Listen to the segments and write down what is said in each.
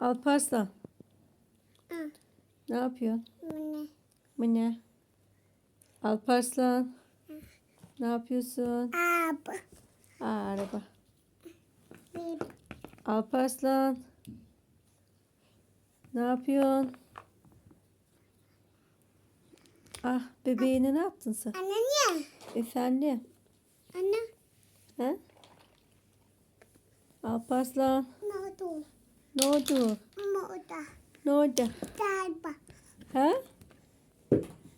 Alparslan Hı. ne yapıyorsun? Bu ne? Bu ne? Alparslan ne yapıyorsun? Abi. Aa, araba. Bir. Alparslan ne yapıyorsun? Ah bebeğine ne yaptın sen? Anne niye? Efendim? Anne. He? Alparslan Ne oldu? Ne oldu? Ne oldu? Ne oldu? Galiba. He?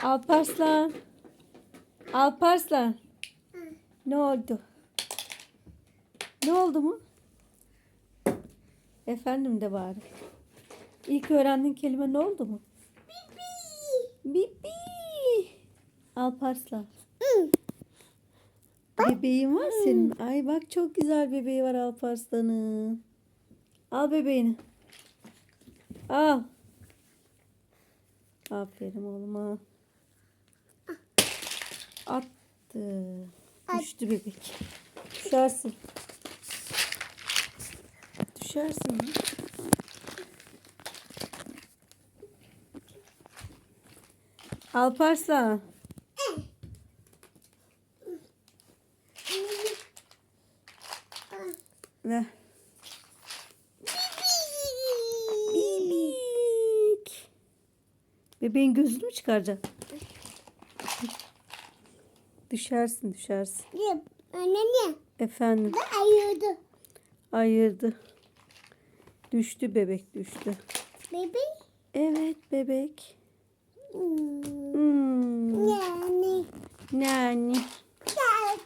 Alparslan. Alparslan. Hı. Ne oldu? Ne oldu mu? Efendim de bari. İlk öğrendiğin kelime ne oldu mu? Bibi. Bibi. Alparslan. Hı. Bebeğin var senin. Ay bak çok güzel bebeği var Alparslan'ın. Al bebeğini. Al. Aferin oğluma. Attı. Düştü bebek. Düşersin. Düşersin. lan. Alparslan. Ver. Bebeğin gözünü mü çıkaracaksın? Düşersin düşersin. Anne niye? Efendim Ben ayırdı. ayırdı. Düştü bebek düştü. Bibi. Evet bebek. Hmm. Hmm. Yani. Nani. Gel.